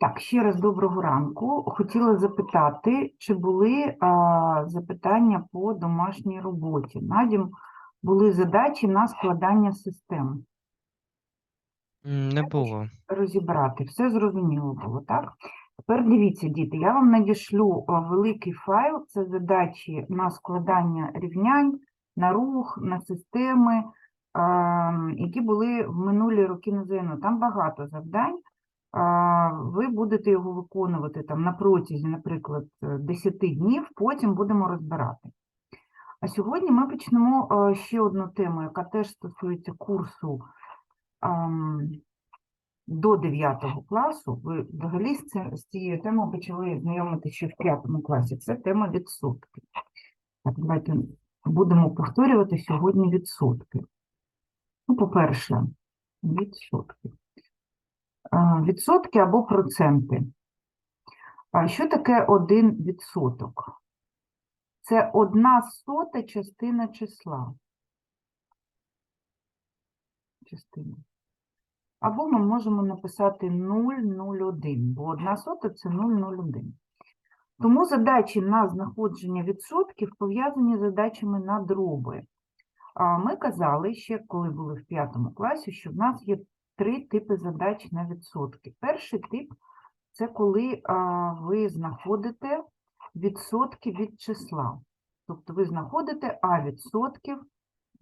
Так, ще раз доброго ранку. Хотіла запитати, чи були а, запитання по домашній роботі. Надім були задачі на складання систем. Не було. Розібрати. Все зрозуміло було, так? Тепер дивіться, діти, я вам надішлю великий файл. Це задачі на складання рівнянь, на рух, на системи, а, які були в минулі роки на ЗНО. Там багато завдань. Ви будете його виконувати там на протязі, наприклад, е, 10 днів, потім будемо розбирати. А сьогодні ми почнемо е, ще одну тему, яка теж стосується курсу до 9 класу. Ви взагалі з цією темою почали знайомитися ще в 5 класі. Це тема відсотки. Так, давайте будемо повторювати сьогодні відсотки. Ну, по-перше, відсотки. А, Відсотки або проценти. А що таке один відсоток? Це одна сота частина числа. Частина. Або ми можемо написати 0,01, бо одна сота це 0,01. Тому задачі на знаходження відсотків пов'язані з задачами на дроби. Ми казали ще, коли були в п'ятому класі, що в нас є три типи задач на відсотки. Перший тип це коли ви знаходите відсотки від числа. Тобто ви знаходите А відсотків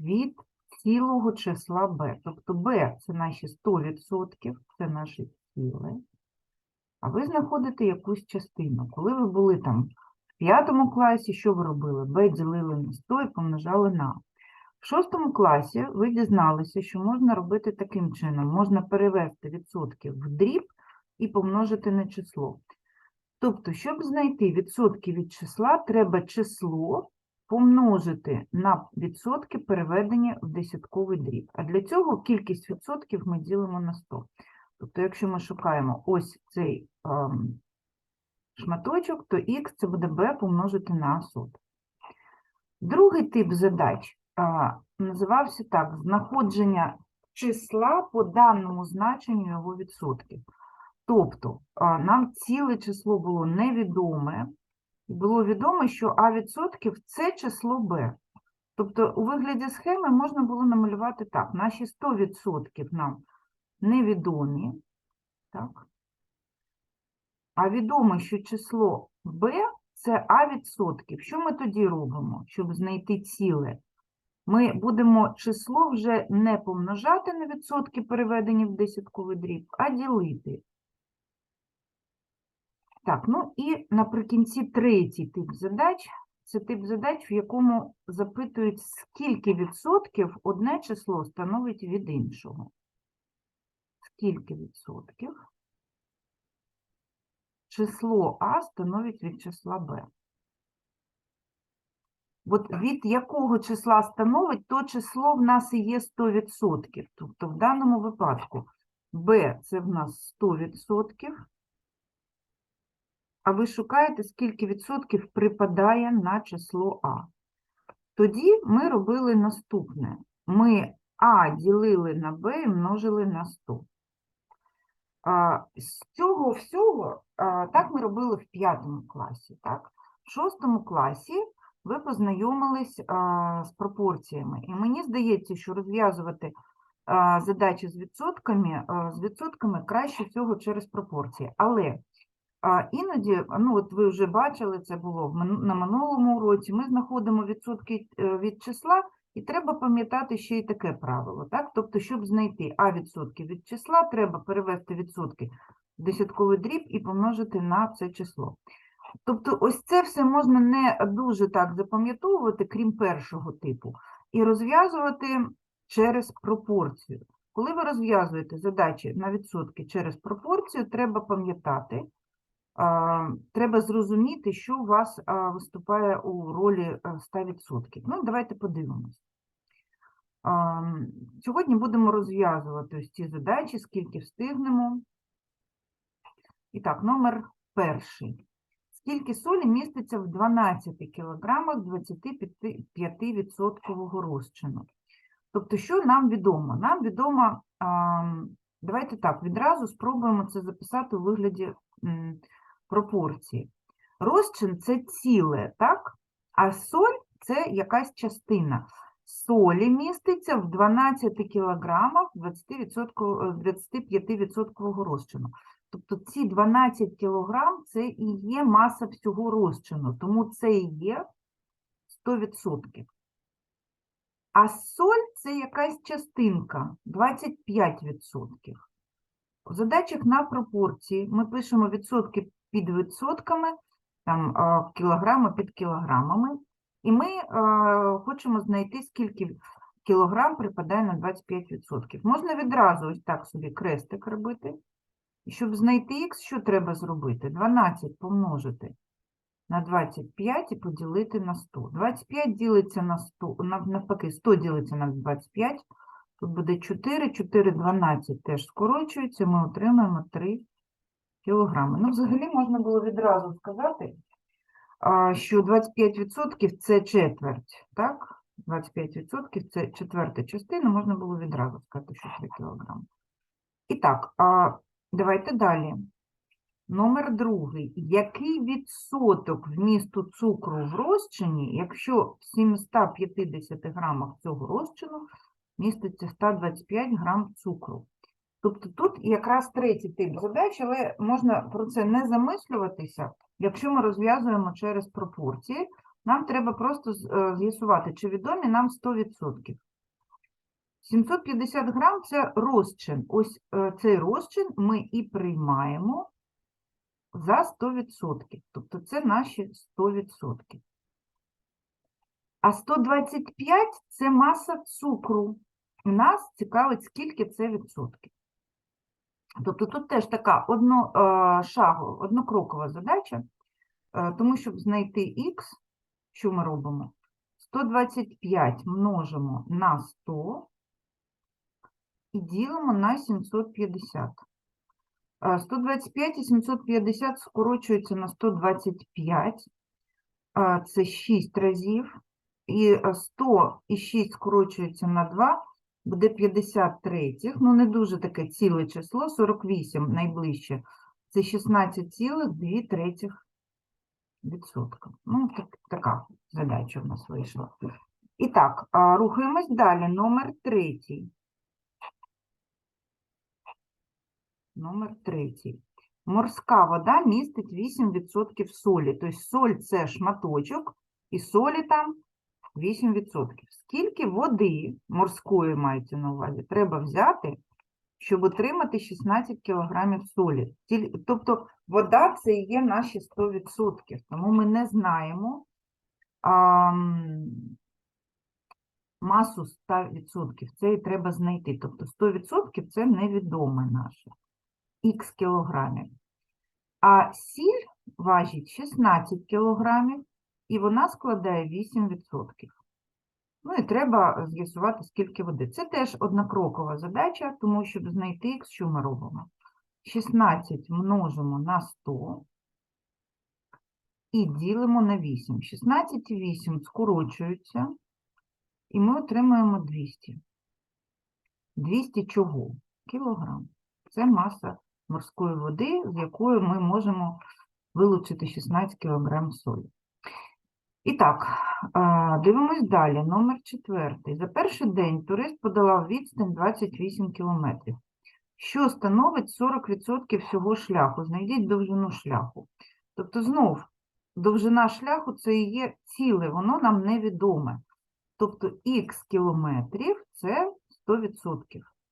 від цілого числа Б. Тобто Б це наші 100%, це наші ціле. А ви знаходите якусь частину. Коли ви були там в п'ятому класі, що ви робили? Б ділили на 100 і помножали на. В шостому класі ви дізналися, що можна робити таким чином. Можна перевести відсотки в дріб і помножити на число. Тобто, щоб знайти відсотки від числа, треба число помножити на відсотки, переведені в десятковий дріб. А для цього кількість відсотків ми ділимо на 100. Тобто, якщо ми шукаємо ось цей ем, шматочок, то х це буде b помножити на сот. Другий тип задач називався так: знаходження числа по даному значенню його відсотків. Тобто нам ціле число було невідоме, і було відомо, що А відсотків це число Б. Тобто у вигляді схеми можна було намалювати так: наші 100% нам невідомі, так? А відомо, що число b це а відсотків. Що ми тоді робимо, щоб знайти ціле? Ми будемо число вже не помножати на відсотки, переведені в десятковий дріб, а ділити. Так, ну і наприкінці третій тип задач. Це тип задач, в якому запитують, скільки відсотків одне число становить від іншого. Скільки відсотків число А становить від числа Б. От від якого числа становить, то число в нас і є 100%. Тобто в даному випадку b це в нас 100%, а ви шукаєте, скільки відсотків припадає на число А. Тоді ми робили наступне. Ми А ділили на Б і множили на 100. А, З цього всього, так ми робили в п'ятому класі. Так? В шостому класі ви познайомились з пропорціями. І мені здається, що розв'язувати задачі з відсотками, з відсотками краще всього через пропорції. Але іноді, ну от ви вже бачили, це було на минулому уроці, ми знаходимо відсотки е, від числа, і треба пам'ятати ще й таке правило. Так? Тобто, щоб знайти а відсотки від числа, треба перевести відсотки в десятковий дріб і помножити на це число. Тобто, ось це все можна не дуже так запам'ятовувати, крім першого типу, і розв'язувати через пропорцію. Коли ви розв'язуєте задачі на відсотки через пропорцію, треба пам'ятати, треба зрозуміти, що у вас виступає у ролі 100%. Ну, давайте подивимось. Сьогодні будемо розв'язувати ось ці задачі, скільки встигнемо. І так, номер перший. Скільки солі міститься в 12 кілограмах 25% розчину? Тобто, що нам відомо? Нам відомо Давайте так, відразу спробуємо це записати у вигляді пропорції. Розчин це ціле, так? А соль це якась частина. Солі міститься в 12 кілограмах 20%, е, 25% розчину. Тобто ці 12 кілограм це і є маса всього розчину, тому це і є 100%. А соль це якась частинка 25%. У задачах на пропорції ми пишемо відсотки під відсотками, там кілограми під кілограмами, і ми хочемо знайти, скільки кілограм припадає на 25%. Можна відразу ось так собі крестик робити. Щоб знайти х, що треба зробити? 12 помножити на 25 і поділити на 100. 25 ділиться на 100, навпаки, 100 ділиться на 25. Тут буде 4, 4, 12 теж скорочується, ми отримаємо 3 кілограми. Ну, взагалі можна було відразу сказати, що 25% це четверть, так? 25% це четверта частина, можна було відразу сказати, що 3 кілограми. І так, давайте далі. Номер другий. Який відсоток вмісту цукру в розчині, якщо в 750 грамах цього розчину міститься 125 грам цукру? Тобто тут якраз третій тип задач, але можна про це не замислюватися, якщо ми розв'язуємо через пропорції. Нам треба просто е, з'ясувати, чи відомі нам 100%. 750 грам – це розчин. Ось е, цей розчин ми і приймаємо за 100%. Тобто це наші 100%. А 125 – це маса цукру. Нас цікавить, скільки це відсотків. Тобто тут теж така одно, е, однокрокова задача, е, тому щоб знайти х, що ми робимо? 125 множимо на 100 і ділимо на 750. Е, 125 і 750 скорочуються на 125. е, Це 6 разів. І е, 100 і 6 скорочується на 2, буде 53. Ну, не дуже таке ціле число, 48 найближче. Це 16,2 третіх відсотка. Ну, так, така задача в нас вийшла. І так, рухаємось далі. Номер третій. Номер третій. Морська вода містить 8% солі. Тобто соль – це шматочок, і солі там 8%. Скільки води морської мається на увазі треба взяти, щоб отримати 16 кг солі? Тобто вода – це є наші 100%. Тому ми не знаємо а, масу 100%. Це і треба знайти. Тобто 100% – це невідоме наше. Х кілограмів. А сіль важить 16 кілограмів, і вона складає 8%. Ну і треба з'ясувати, скільки води. Це теж однокрокова задача, тому щоб знайти х, що ми робимо? 16 множимо на 100 і ділимо на 8. 16 і 8 скорочуються, і ми отримаємо 200. 200 чого? Кілограм. Це маса морської води, з якої ми можемо вилучити 16 кг солі. І так, дивимось далі. Номер четвертий. За перший день турист подолав відстань 28 кілометрів, що становить 40% всього шляху. Знайдіть довжину шляху. Тобто, знов, довжина шляху це і є ціле, воно нам невідоме. Тобто х кілометрів це 100%,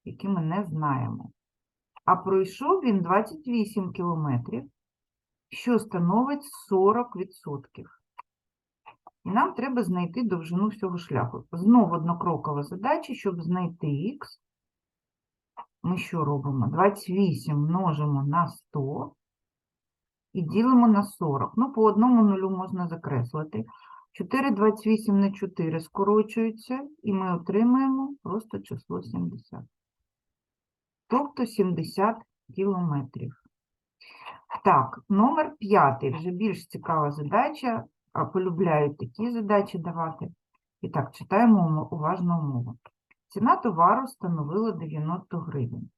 які ми не знаємо. А пройшов він 28 кілометрів, що становить 40%. І нам треба знайти довжину всього шляху. Знову однокрокова задача, щоб знайти х. Ми що робимо? 28 множимо на 100 і ділимо на 40. Ну, по одному нулю можна закреслити. 4 28 на 4 скорочуються, і ми отримаємо просто число 70. Тобто 70 кілометрів. Так, номер п'ятий, вже більш цікава задача, а полюбляють такі задачі давати. І так, читаємо уважно умову. Ціна товару становила 90 гривень.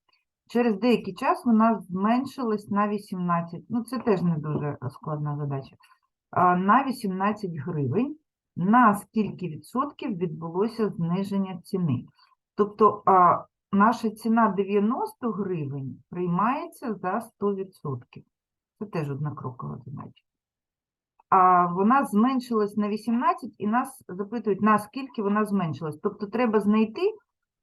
Через деякий час вона зменшилась на 18. Ну, це теж не дуже складна задача. На 18 гривень. На скільки відсотків відбулося зниження ціни? Тобто наша ціна 90 гривень приймається за 100%. Це теж однокрокова задача. А вона зменшилась на 18 і нас запитують, на скільки вона зменшилась. Тобто треба знайти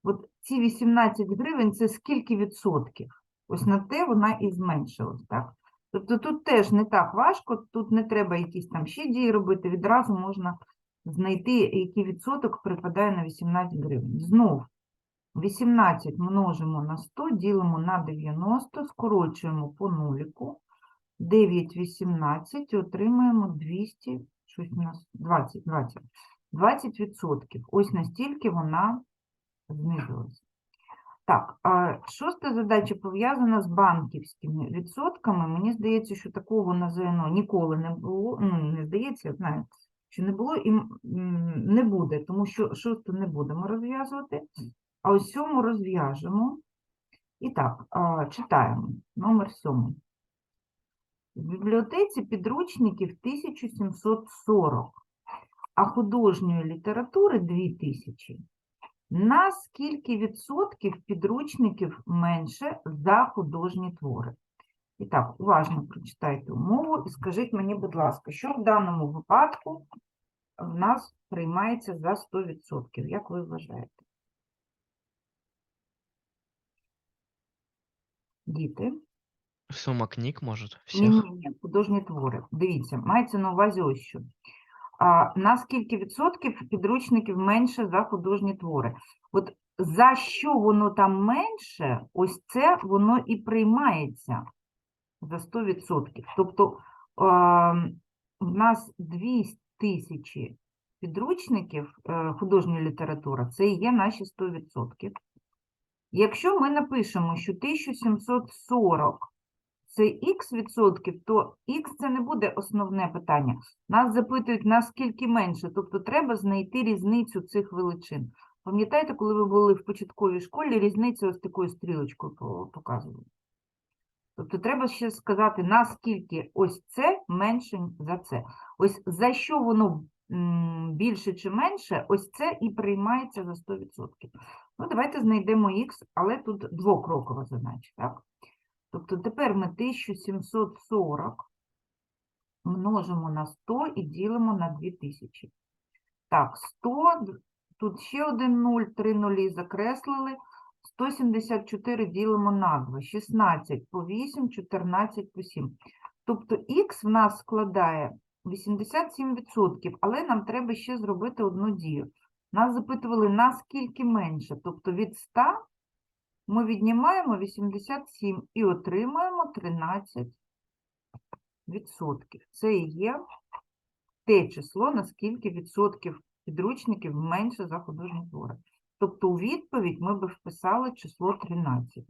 от ці 18 гривень це скільки відсотків? Ось на те вона і зменшилась, так? Тобто тут теж не так важко, тут не треба якісь там ще дії робити, відразу можна знайти, який відсоток припадає на 18 гривень. Знов 18 множимо на 100, ділимо на 90, скорочуємо по нуліку. 9, 18, отримаємо 200, щось у нас 20, 20, 20 відсотків. Ось настільки вона знизилась. Так, шоста задача пов'язана з банківськими відсотками. Мені здається, що такого на ЗНО ніколи не було. Ну, не здається, я знаю, що не було і не буде, тому що шосту не будемо розв'язувати, а ось сьому розв'яжемо. І так, читаємо. Номер сьомий. В бібліотеці підручників 1740, а художньої літератури 2000. На скільки відсотків підручників менше за художні твори? І так, уважно прочитайте умову і скажіть мені, будь ласка, що в даному випадку в нас приймається за 100%? Як ви вважаєте? Діти? Сума книг, может, Ні, ні, ні, художні твори. Дивіться, мається на увазі ось що. А, на скільки відсотків підручників менше за художні твори? От за що воно там менше, ось це воно і приймається за 100%. Тобто ем, в нас 2 тисячі підручників е, художньої літератури, це і є наші 100%. Якщо ми напишемо, що 1740 це х відсотків, то х це не буде основне питання. Нас запитують, наскільки менше, тобто треба знайти різницю цих величин. Пам'ятаєте, коли ви були в початковій школі, різницю ось такою стрілочкою по- показували. Тобто треба ще сказати, наскільки ось це менше за це. Ось за що воно більше чи менше, ось це і приймається за 100%. Ну, давайте знайдемо х, але тут двокрокова задача, так? Тобто тепер ми 1740 множимо на 100 і ділимо на 2000. Так, 100, тут ще один 0, 3 нулі закреслили. 174 ділимо на 2, 16 по 8, 14 по 7. Тобто х в нас складає 87%, але нам треба ще зробити одну дію. Нас запитували, наскільки менше, тобто від 100 ми віднімаємо 87 і отримаємо 13 відсотків. Це і є те число, на скільки відсотків підручників менше за художні твори. Тобто у відповідь ми би вписали число 13.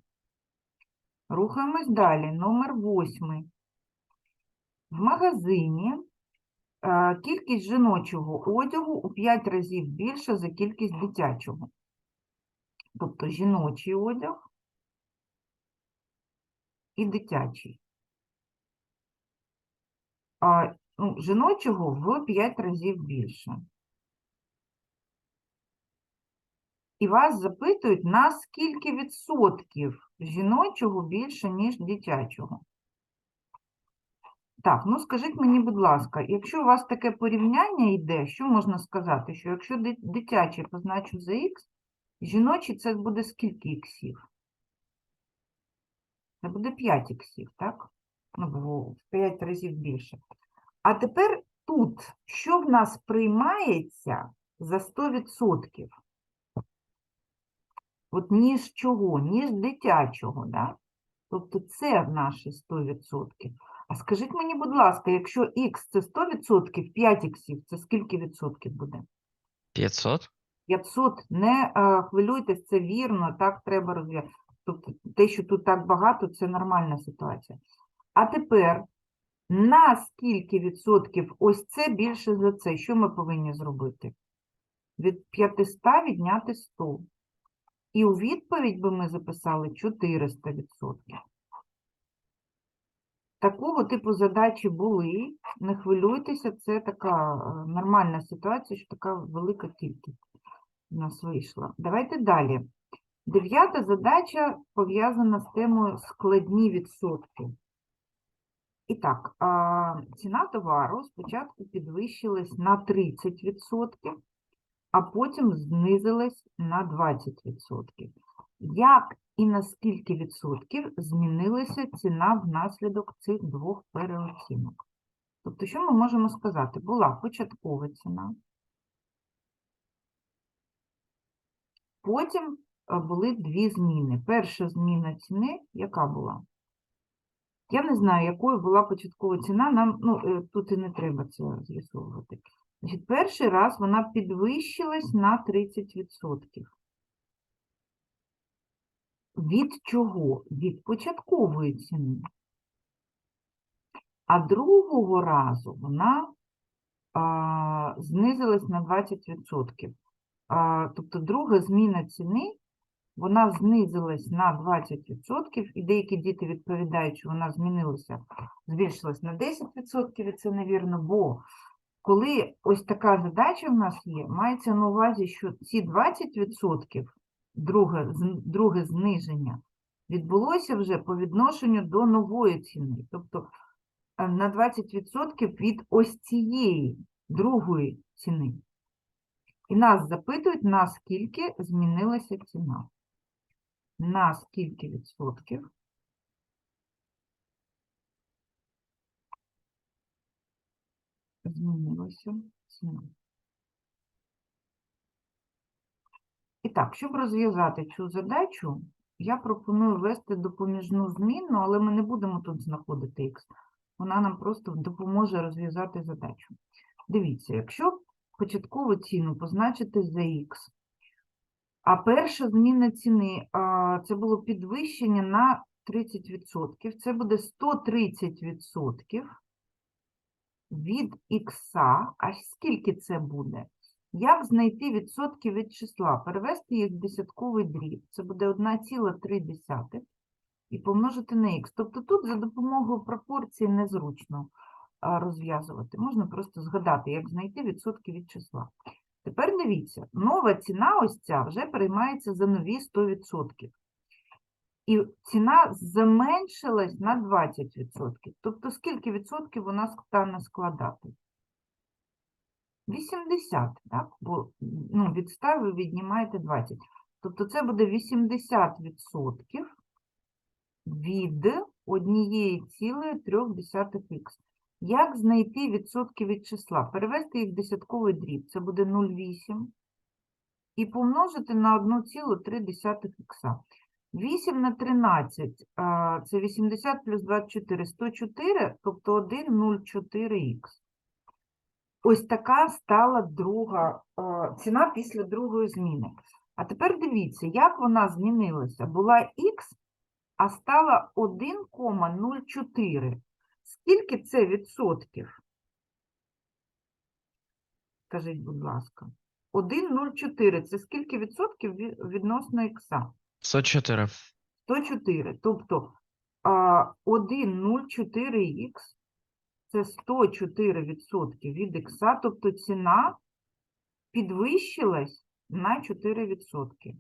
Рухаємось далі. Номер 8. В магазині кількість жіночого одягу у 5 разів більша за кількість дитячого. Тобто жіночий одяг і дитячий. А, ну, жіночого в 5 разів більше. І вас запитують, на скільки відсотків жіночого більше, ніж дитячого. Так, ну скажіть мені, будь ласка, якщо у вас таке порівняння йде, що можна сказати? Що якщо ди- дитячий позначу за х, жіночий це буде скільки іксів? Це буде 5 іксів, так? Ну, в 5 разів більше. А тепер тут, що в нас приймається за 100%? От ніж чого? Ніж дитячого, да? Тобто це наші 100%. А скажіть мені, будь ласка, якщо х це 100%, 5 іксів, це скільки відсотків буде? 500? 500, не е, хвилюйтесь, це вірно, так треба розв'язати. Тобто те, що тут так багато, це нормальна ситуація. А тепер, на скільки відсотків ось це більше за це? Що ми повинні зробити? Від 500 відняти 100. І у відповідь би ми записали 400%. Такого типу задачі були. Не хвилюйтеся, це така е, нормальна ситуація, що така велика кількість у нас вийшла. Давайте далі. Дев'ята задача пов'язана з темою складні відсотки. І так, ціна товару спочатку підвищилась на 30%, а потім знизилась на 20%. Як і на скільки відсотків змінилася ціна внаслідок цих двох переоцінок? Тобто, що ми можемо сказати? Була початкова ціна, потім е, були дві зміни. Перша зміна ціни, яка була? Я не знаю, якою була початкова ціна, нам ну, е, тут і не треба це з'ясовувати. Перший раз вона підвищилась на 30%. Від чого? Від початкової ціни. А другого разу вона а, знизилась на 20%. А, тобто друга зміна ціни, вона знизилась на 20%, і деякі діти відповідають, що вона змінилася, збільшилась на 10%, і це невірно, бо коли ось така задача в нас є, мається на увазі, що ці 20%, друге, друге зниження, відбулося вже по відношенню до нової ціни. Тобто е, на 20% від ось цієї другої ціни. І нас запитують, наскільки змінилася ціна. На скільки відсотків змінилася ціна. І так, щоб розв'язати цю задачу, я пропоную ввести допоміжну змінну, але ми не будемо тут знаходити х. Вона нам просто допоможе розв'язати задачу. Дивіться, якщо початкову ціну позначити за х, а перша зміна ціни це було підвищення на 30%, це буде 130% від х, а скільки це буде? Як знайти відсотки від числа? Перевести їх в десятковий дріб. Це буде 1,3 і помножити на х. Тобто тут за допомогою пропорції незручно розв'язувати. Можна просто згадати, як знайти відсотки від числа. Тепер дивіться, нова ціна ось ця вже переймається за нові 100%. І ціна зменшилась на 20%. Тобто скільки відсотків вона стане складати? 80, так? Бо ну, від 100 ви віднімаєте 20. Тобто це буде 80% від 1,3х. Як знайти відсотки від числа? Перевести їх в десятковий дріб. Це буде 0,8. І помножити на 1,3х. 8 на 13 це 80 плюс 24, 104, тобто 1,04х. Ось така стала друга ціна після другої зміни. А тепер дивіться, як вона змінилася. Була х, а стала 1,04. Скільки це відсотків? Скажіть, будь ласка. 1,04 – це скільки відсотків ві- відносно х? 104. 104. Тобто 1,04х – це 104% від х, тобто ціна підвищилась на 4%.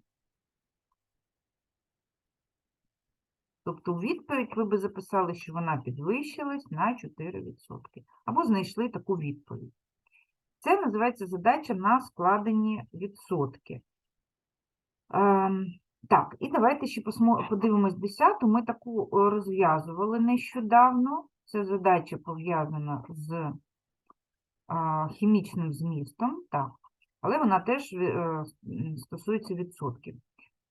Тобто у відповідь ви би записали, що вона підвищилась на 4%. Або знайшли таку відповідь. Це називається задача на складені відсотки. Ем, так, і давайте ще подивимось 10. Ми таку е, розв'язували нещодавно. Це задача пов'язана з хімічним змістом, так, але вона теж е, м, стосується відсотків.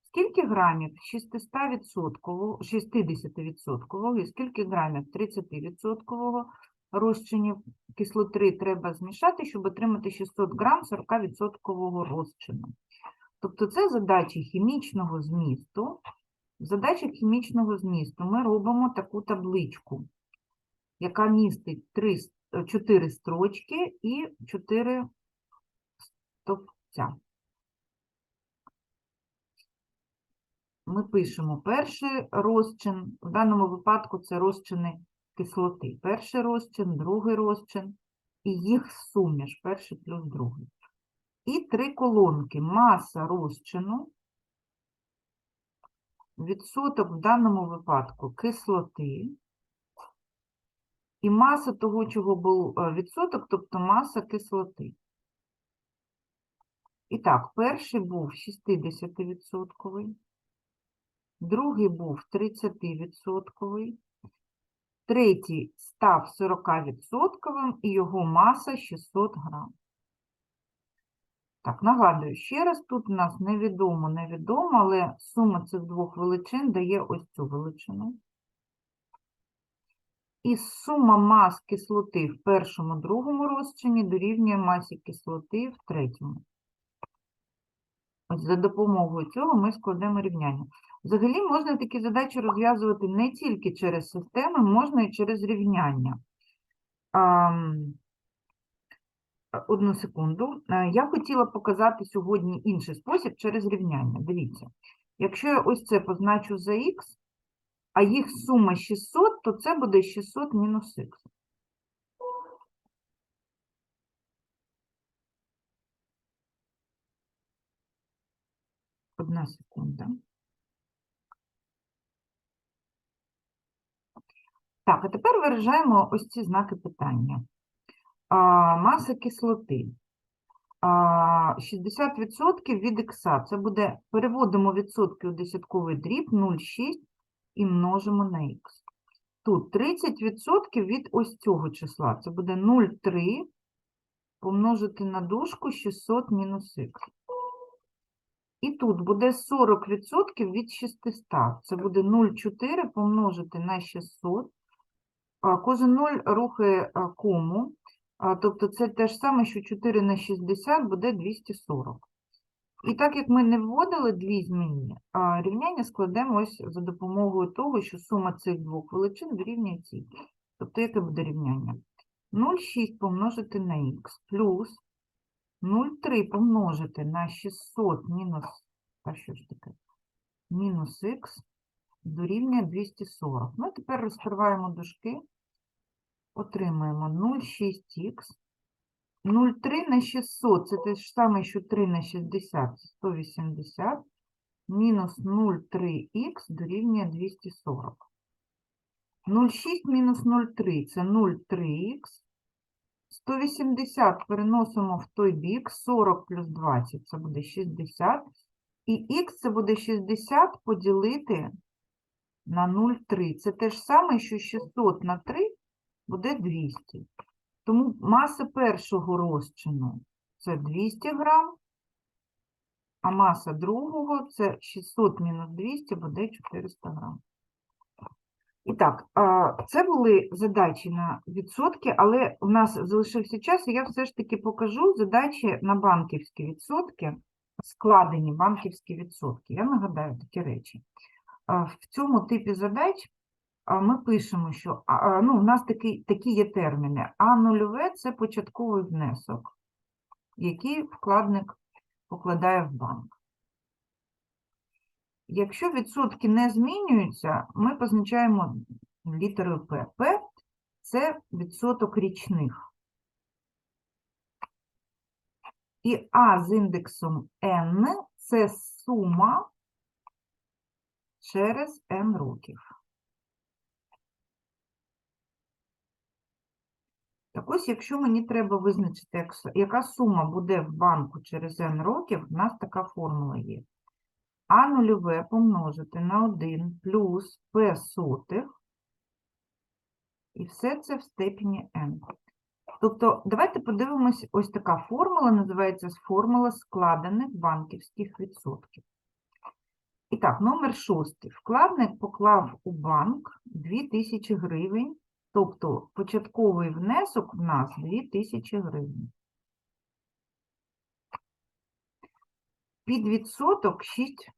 Скільки грамів 600%, 60% і скільки грамів 30% розчинів кислоти треба змішати, щоб отримати 600 грам 40% розчину? Тобто це задачі хімічного змісту. В задачах хімічного змісту ми робимо таку табличку, яка містить 3, 4 строчки і 4 стовпця. ми пишемо перший розчин, в даному випадку це розчини кислоти. Перший розчин, другий розчин і їх суміш, перший плюс другий. І три колонки. Маса розчину, відсоток в даному випадку кислоти, і маса того, чого був е, відсоток, тобто маса кислоти. І так, перший був 60%, другий був 30%, третій став 40% і його маса 600 грам. Так, нагадую, ще раз, тут у нас невідомо, невідомо, але сума цих двох величин дає ось цю величину. І сума мас кислоти в першому, другому розчині дорівнює масі кислоти в третьому. Ось за допомогою цього ми складемо рівняння. Взагалі можна такі задачі розв'язувати не тільки через системи, можна і через рівняння. Одну секунду. Е, Я хотіла показати сьогодні інший спосіб через рівняння. Дивіться, якщо я ось це позначу за х, а їх сума 600, то це буде 600 мінус х. Одна секунда. Так, а тепер виражаємо ось ці знаки питання. А, маса кислоти. А, 60% від х. Це буде, переводимо відсотки у десятковий дріб 0,6 і множимо на х. Тут 30% від ось цього числа. Це буде 0,3 помножити на дужку 600 мінус х. І тут буде 40% від 600. Це буде 0,4 помножити на 600. Кожен 0 рухає кому. Тобто це те ж саме, що 4 на 60 буде 240. І так як ми не вводили дві змінні, рівняння складемо ось за допомогою того, що сума цих двох величин дорівнює цій. Тобто яке буде рівняння? 0,6 помножити на х плюс 0,3 помножити на 600 мінус, а що ж таке? Мінус х дорівнює 240. Ми тепер розкриваємо дужки, отримаємо 0,6х. 0,3 на 600, це те ж саме, що 3 на 60, 180, мінус 0,3х дорівнює 240. 0,6 мінус 0,3 це 0,3х. 180 переносимо в той бік, 40 плюс 20 це буде 60. І х це буде 60 поділити на 0,3. Це те ж саме, що 600 на 3 буде 200. Тому маса першого розчину це 200 грам, а маса другого це 600 мінус 200 буде 400 грам. І так, це були задачі на відсотки, але у нас залишився час, і я все ж таки покажу задачі на банківські відсотки, складені банківські відсотки. Я нагадаю такі речі. В цьому типі задач ми пишемо, що ну, у нас такі, такі є терміни. А нульове – це початковий внесок, який вкладник покладає в банк. Якщо відсотки не змінюються, ми позначаємо літерою П. П – це відсоток річних. І А з індексом n – це сума через n років. Так ось, якщо мені треба визначити, як яка сума буде в банку через n років, у нас така формула є. А нульове помножити на 1 плюс P сотих, і все це в степені n. Тобто, давайте подивимось, ось така формула, називається формула складених банківських відсотків. І так, номер шостий. Вкладник поклав у банк 2000 гривень, тобто початковий внесок в нас 2000 гривень. Під відсоток 6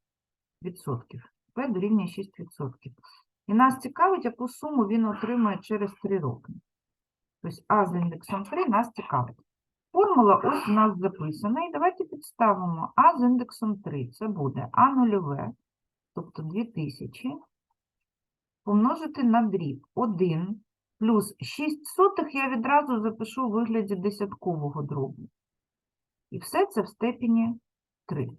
відсотків. П дорівнює 6 відсотків. І нас цікавить, яку суму він отримає через 3 роки. Тобто А з індексом 3 нас цікавить. Формула ось у нас записана. І давайте підставимо А з індексом 3. Це буде А нульове тобто 2000, помножити на дріб 1 плюс 6 сотих я відразу запишу у вигляді десяткового дробу. І все це в степені 3.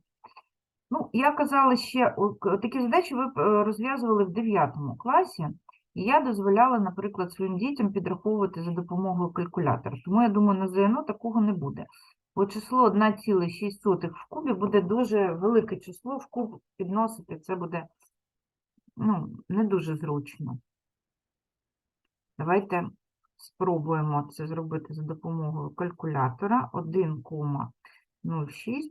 Ну, я казала ще, такі задачі ви е, розв'язували в 9 класі, і я дозволяла, наприклад, своїм дітям підраховувати за допомогою калькулятора. Тому я думаю, на ЗНО такого не буде. Бо число 1,6 в кубі буде дуже велике число, в куб підносити це буде ну, не дуже зручно. Давайте спробуємо це зробити за допомогою калькулятора. 1,06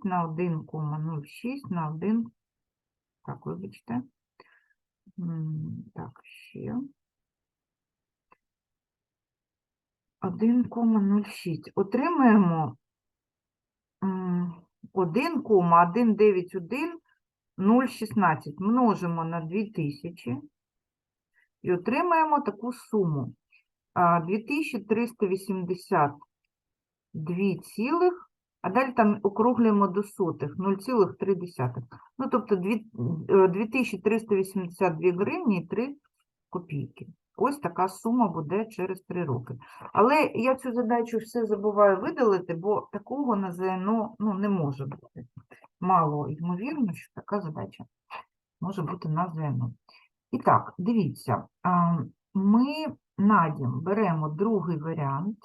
на 1,06 на 1. Так, вибачте. Так, ще. 1,06. Отримаємо м, 1,191 0,16 множимо на 2000 і отримаємо таку суму. 2382 цілих, а далі там округлюємо до сотих, 0,3. Ну, тобто е, 2382 гривні і 3 копійки. Ось така сума буде через 3 роки. Але я цю задачу все забуваю видалити, бо такого на ЗНО ну, не може бути. Мало ймовірно, що така задача може бути на ЗНО. І так, дивіться, ми надім беремо другий варіант.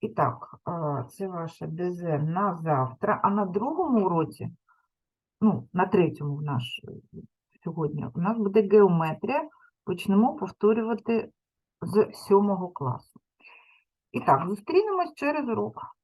І так, це ваше ДЗ на завтра, а на другому уроці, ну, на третьому в наш сьогодні, у нас буде геометрія. Почнемо повторювати з сьомого класу. І так, зустрінемось через урок.